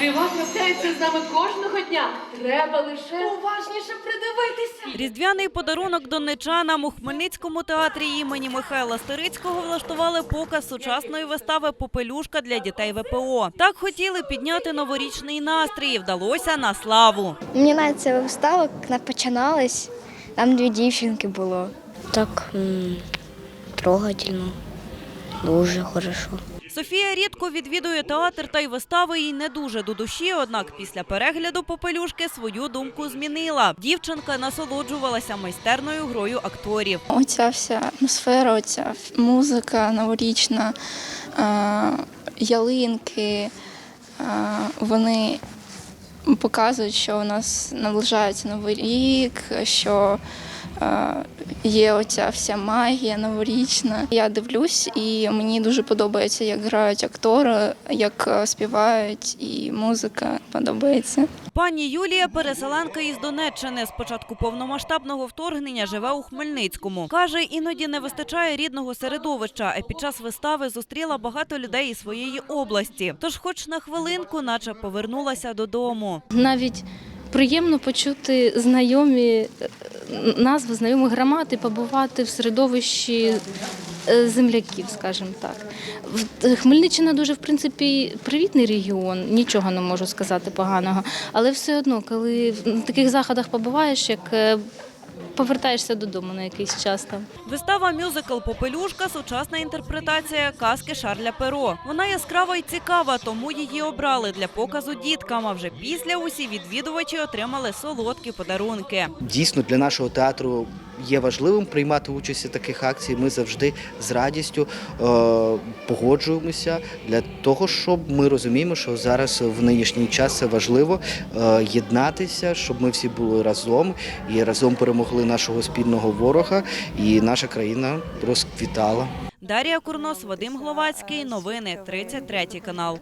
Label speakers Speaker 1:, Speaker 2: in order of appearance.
Speaker 1: Дива трапляються з нами кожного дня. Треба лише уважніше придивитися.
Speaker 2: Різдвяний подарунок донечанам у Хмельницькому театрі імені Михайла Стерицького влаштували показ сучасної вистави Попелюшка для дітей ВПО. Так хотіли підняти новорічний настрій. і Вдалося на славу.
Speaker 3: Мені навіть ця вистава як починалась, там дві дівчинки було.
Speaker 4: Так трогательно, дуже хорошо.
Speaker 2: Софія рідко відвідує театр та й вистави їй не дуже до душі. Однак після перегляду попелюшки свою думку змінила. Дівчинка насолоджувалася майстерною грою акторів.
Speaker 5: Оця вся атмосфера, оця музика новорічна, ялинки, вони показують, що у нас наближається новий рік, що є оця вся магія новорічна. Я дивлюсь, і мені дуже подобається, як грають актори, як е, співають, і музика подобається.
Speaker 2: Пані Юлія переселенка із Донеччини. З початку повномасштабного вторгнення живе у Хмельницькому. Каже, іноді не вистачає рідного середовища, а під час вистави зустріла багато людей із своєї області. Тож, хоч на хвилинку, наче повернулася додому.
Speaker 6: Навіть приємно почути знайомі е, назви, знайомих громад і побувати в середовищі е, земляків, скажімо так. В- Хмельниччина дуже, в принципі, привітний регіон, нічого не можу сказати поганого. Але все одно, коли в таких заходах побуваєш, як е, повертаєшся додому на якийсь час там.
Speaker 2: Вистава мюзикл Попелюшка сучасна інтерпретація казки Шарля Перо. Вона яскрава і цікава, тому її обрали для показу діткам. А вже після усі відвідувачі отримали солодкі подарунки.
Speaker 7: Дійсно, для нашого театру є важливим приймати участь у таких акцій. Ми завжди з радістю е, погоджуємося для того, щоб ми розуміємо, що зараз в нинішній час це важливо е, єднатися, щоб ми всі були разом і разом перемогли нашого спільного ворога, і наша країна розквітала.
Speaker 2: Дарія Курнос, Вадим Гловацький. Новини 33 канал.